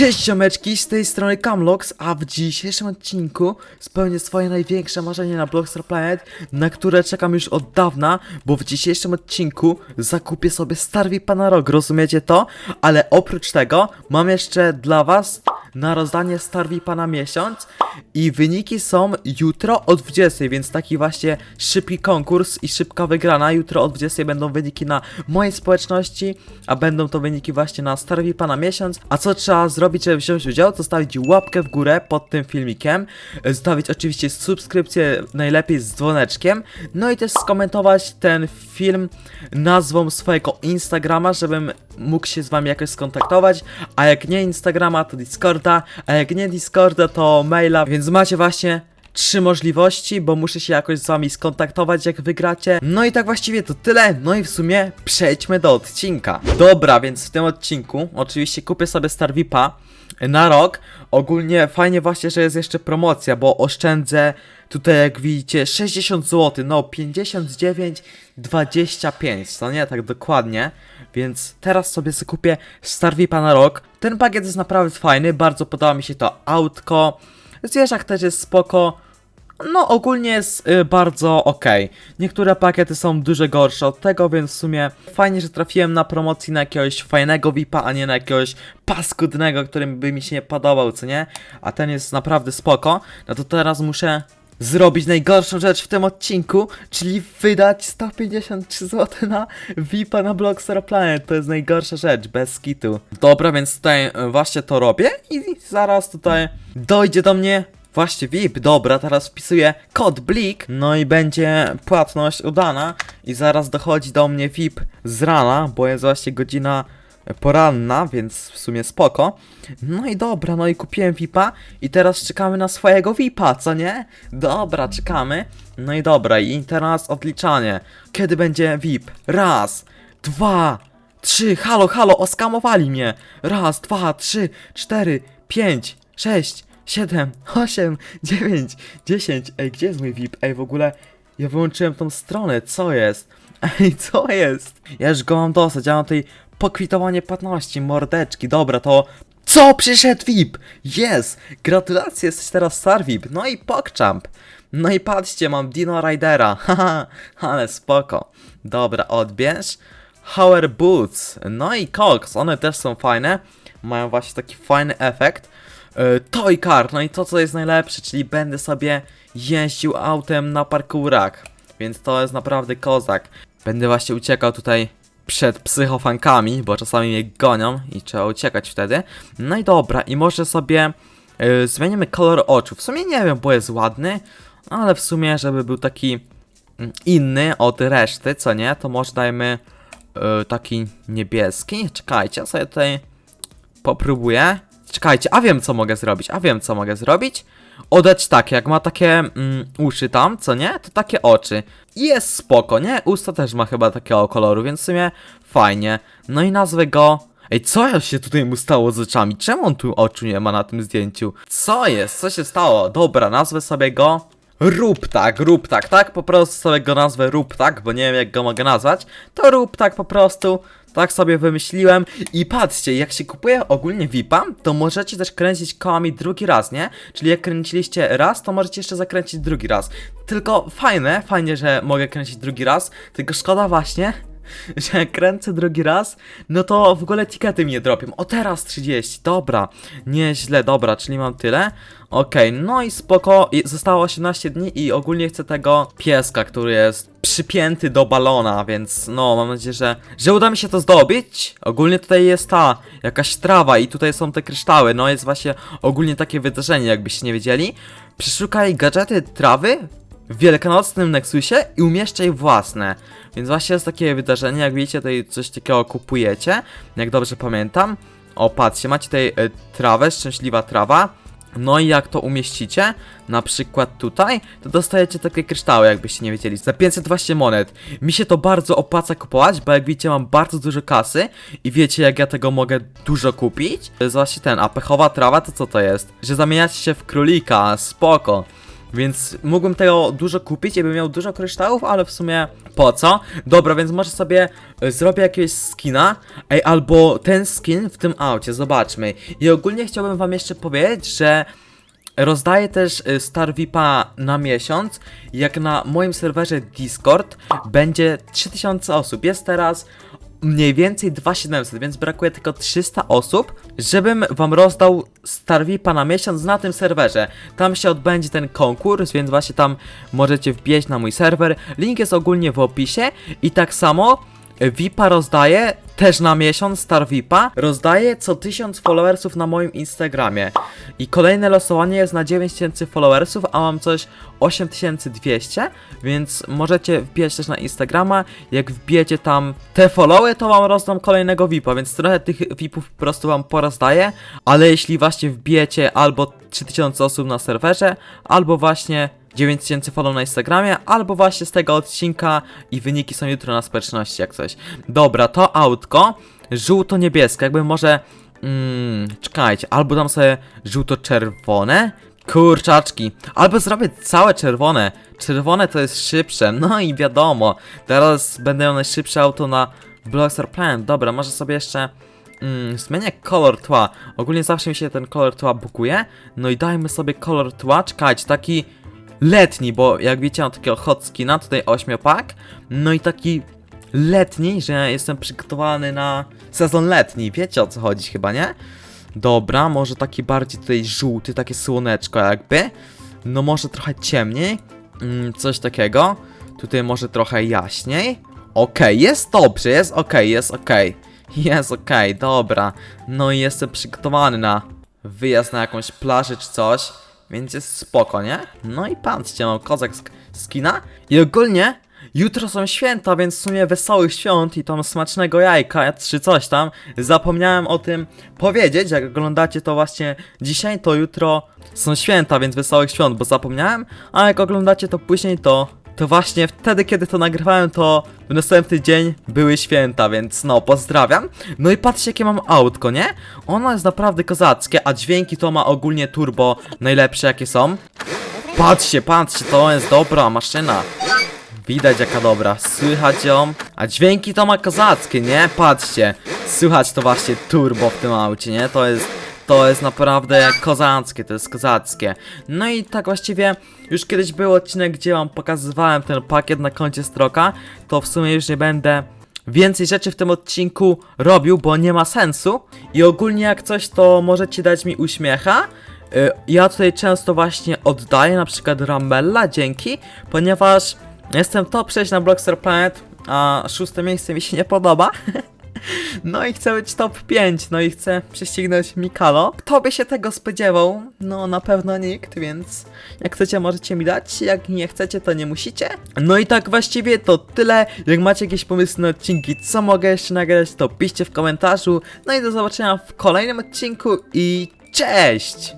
Cześć ziomeczki, z tej strony Camlox, a w dzisiejszym odcinku spełnię swoje największe marzenie na Blockstar Planet, na które czekam już od dawna, bo w dzisiejszym odcinku zakupię sobie Starwi Pana Rok, rozumiecie to? Ale oprócz tego mam jeszcze dla was na rozdanie Starwi Pana miesiąc i wyniki są jutro o 20, więc taki właśnie szybki konkurs i szybka wygrana. Jutro o 20 będą wyniki na mojej społeczności, a będą to wyniki właśnie na Starwi Pana miesiąc. A co trzeba zrobić, żeby wziąć udział? To stawić łapkę w górę pod tym filmikiem, zostawić oczywiście subskrypcję, najlepiej z dzwoneczkiem, no i też skomentować ten film nazwą swojego Instagrama, żebym mógł się z wami jakoś skontaktować, a jak nie Instagrama, to Discorda, a jak nie Discorda, to maila, więc macie właśnie trzy możliwości, bo muszę się jakoś z wami skontaktować, jak wygracie. No i tak właściwie to tyle, no i w sumie przejdźmy do odcinka. Dobra, więc w tym odcinku oczywiście kupię sobie Star VIPa na rok. Ogólnie fajnie właśnie, że jest jeszcze promocja, bo oszczędzę tutaj jak widzicie 60 zł, no 59,25, to nie tak dokładnie, więc teraz sobie zakupię Star VIPa na rok. Ten pakiet jest naprawdę fajny, bardzo podoba mi się to autko, zwierzak też jest spoko, no ogólnie jest y, bardzo ok. Niektóre pakiety są dużo gorsze od tego, więc w sumie fajnie, że trafiłem na promocji na jakiegoś fajnego VIPa, a nie na jakiegoś paskudnego, który by mi się nie podobał, co nie? A ten jest naprawdę spoko. No to teraz muszę zrobić najgorszą rzecz w tym odcinku, czyli wydać 153 zł na VIPa na Blockstar Planet. To jest najgorsza rzecz, bez kitu. Dobra, więc tutaj y, właśnie to robię i zaraz tutaj dojdzie do mnie Właśnie VIP, dobra, teraz wpisuję kod BLIK, no i będzie płatność udana i zaraz dochodzi do mnie VIP z rana, bo jest właśnie godzina poranna, więc w sumie spoko. No i dobra, no i kupiłem VIPa i teraz czekamy na swojego VIPa, co nie? Dobra, czekamy. No i dobra, i teraz odliczanie. Kiedy będzie VIP? Raz, dwa, trzy, halo, halo, oskamowali mnie. Raz, dwa, trzy, cztery, pięć, sześć, 7, 8, 9, 10. Ej, gdzie jest mój VIP? Ej, w ogóle ja wyłączyłem tą stronę, co jest? Ej, co jest? Ja już go mam dosyć, ja mam tutaj pokwitowanie płatności, mordeczki, dobra, to... Co? Przyszedł VIP! Jest! Gratulacje, jesteś teraz Star VIP, no i PogChamp. No i patrzcie, mam Dino Ridera, haha, ale spoko. Dobra, odbierz. Hower Boots, no i Cox, one też są fajne, mają właśnie taki fajny efekt. E, Toy Car, no i to co jest najlepsze, czyli będę sobie jeździł autem na parkurach, więc to jest naprawdę kozak. Będę właśnie uciekał tutaj przed psychofankami, bo czasami mnie gonią i trzeba uciekać wtedy. No i dobra, i może sobie e, zmienimy kolor oczu. W sumie nie wiem, bo jest ładny, ale w sumie, żeby był taki mm, inny od reszty, co nie, to może dajmy e, taki niebieski. Czekajcie, sobie tutaj popróbuję. Czekajcie, a wiem co mogę zrobić, a wiem co mogę zrobić. Odać tak, jak ma takie mm, uszy tam, co nie? To takie oczy. Jest spoko, nie? Usta też ma chyba takiego koloru, więc w sumie fajnie. No i nazwę go... Ej, co się tutaj mu stało z oczami? Czemu on tu oczu nie ma na tym zdjęciu? Co jest? Co się stało? Dobra, nazwę sobie go... Rób tak, rób tak, tak? Po prostu sobie go nazwę rób tak, bo nie wiem jak go mogę nazwać. To rób tak po prostu. Tak sobie wymyśliłem i patrzcie, jak się kupuje ogólnie VIPa, to możecie też kręcić kołami drugi raz, nie? Czyli jak kręciliście raz, to możecie jeszcze zakręcić drugi raz. Tylko fajne, fajnie, że mogę kręcić drugi raz, tylko szkoda właśnie, że jak kręcę drugi raz, no to w ogóle tikety mi nie dropią. O teraz 30, dobra, nieźle, dobra, czyli mam tyle. Okej, no i spoko, I zostało 18 dni i ogólnie chcę tego pieska, który jest przypięty do balona, więc no, mam nadzieję, że, że uda mi się to zdobyć. Ogólnie tutaj jest ta, jakaś trawa i tutaj są te kryształy, no jest właśnie ogólnie takie wydarzenie, jakbyście nie wiedzieli. Przeszukaj gadżety trawy w wielkanocnym Nexusie i umieszczaj własne. Więc właśnie jest takie wydarzenie, jak widzicie, tutaj coś takiego kupujecie, jak dobrze pamiętam. O, patrzcie, macie tutaj e, trawę, szczęśliwa trawa. No i jak to umieścicie, na przykład tutaj, to dostajecie takie kryształy, jakbyście nie wiedzieli, za 520 monet. Mi się to bardzo opłaca kupować, bo jak widzicie mam bardzo dużo kasy i wiecie jak ja tego mogę dużo kupić. To jest właśnie ten, a pechowa trawa to co to jest? Że zamieniacie się w królika, spoko. Więc mógłbym tego dużo kupić i bym miał dużo kryształów, ale w sumie po co? Dobra, więc może sobie e, zrobię jakiegoś skina, ej, albo ten skin w tym aucie, zobaczmy. I ogólnie chciałbym wam jeszcze powiedzieć, że Rozdaję też y, Star VIPa na miesiąc. Jak na moim serwerze Discord będzie 3000 osób. Jest teraz mniej więcej 2700, więc brakuje tylko 300 osób, żebym wam rozdał Star VIPa na miesiąc na tym serwerze. Tam się odbędzie ten konkurs, więc właśnie tam możecie wbić na mój serwer. Link jest ogólnie w opisie i tak samo VIPa rozdaję też na miesiąc, Star VIPa rozdaję co 1000 followersów na moim Instagramie. I kolejne losowanie jest na 9000 followersów, a mam coś 8200, więc możecie wbijać też na Instagrama. Jak wbijecie tam te followy, to wam rozdam kolejnego VIPa, więc trochę tych VIPów po prostu wam porozdaję, ale jeśli właśnie wbijecie albo 3000 osób na serwerze, albo właśnie 9000 follow na Instagramie, albo właśnie z tego odcinka i wyniki są jutro na społeczności, jak coś. Dobra, to autko, żółto-niebieskie, jakby może... Mm, czekajcie, albo dam sobie żółto-czerwone? Kurczaczki, albo zrobię całe czerwone. Czerwone to jest szybsze, no i wiadomo, teraz będę najszybsze auto na Blockstar Planet. Dobra, może sobie jeszcze... Mm, zmienię kolor tła. Ogólnie zawsze mi się ten kolor tła bukuje. No i dajmy sobie kolor tła. Czekajcie, taki letni, bo jak wiecie mam takiego hot skina, tutaj ośmiopak. No i taki letni, że jestem przygotowany na sezon letni. Wiecie o co chodzi chyba, nie? Dobra, może taki bardziej tutaj żółty, takie słoneczko jakby. No może trochę ciemniej. Mm, coś takiego. Tutaj może trochę jaśniej. Okej, jest dobrze, jest okej, jest okej. Jest okej, dobra. No i jestem przygotowany na wyjazd na jakąś plażę czy coś. Więc jest spoko, nie? No i patrzcie, mam kozak sk- skina. I ogólnie jutro są święta, więc w sumie wesołych świąt i tam smacznego jajka czy coś tam. Zapomniałem o tym powiedzieć, jak oglądacie to właśnie dzisiaj, to jutro są święta, więc wesołych świąt, bo zapomniałem. A jak oglądacie to później, to to właśnie wtedy, kiedy to nagrywałem, to w następny dzień były święta, więc no, pozdrawiam. No i patrzcie, jakie mam autko, nie? Ono jest naprawdę kozackie, a dźwięki to ma ogólnie turbo najlepsze, jakie są. Patrzcie, patrzcie, to jest dobra maszyna. Widać jaka dobra, słychać ją, a dźwięki to ma kozackie, nie? Patrzcie, słychać to właśnie turbo w tym aucie, nie? To jest, to jest naprawdę kozackie, to jest kozackie. No i tak właściwie już kiedyś był odcinek, gdzie wam pokazywałem ten pakiet na koncie Stroka, to w sumie już nie będę więcej rzeczy w tym odcinku robił, bo nie ma sensu. I ogólnie jak coś, to możecie dać mi uśmiecha. Y, Ja tutaj często właśnie oddaję, na przykład Rambella, dzięki, ponieważ jestem top 6 na Blockstar Planet, a szóste miejsce mi się nie podoba. No i chcę być top 5, no i chcę prześcignąć Mikalo. Kto by się tego spodziewał? No na pewno nikt, więc jak chcecie możecie mi dać, jak nie chcecie to nie musicie. No i tak właściwie to tyle. Jak macie jakieś pomysły na odcinki, co mogę jeszcze nagrać, to piszcie w komentarzu. No i do zobaczenia w kolejnym odcinku i cześć!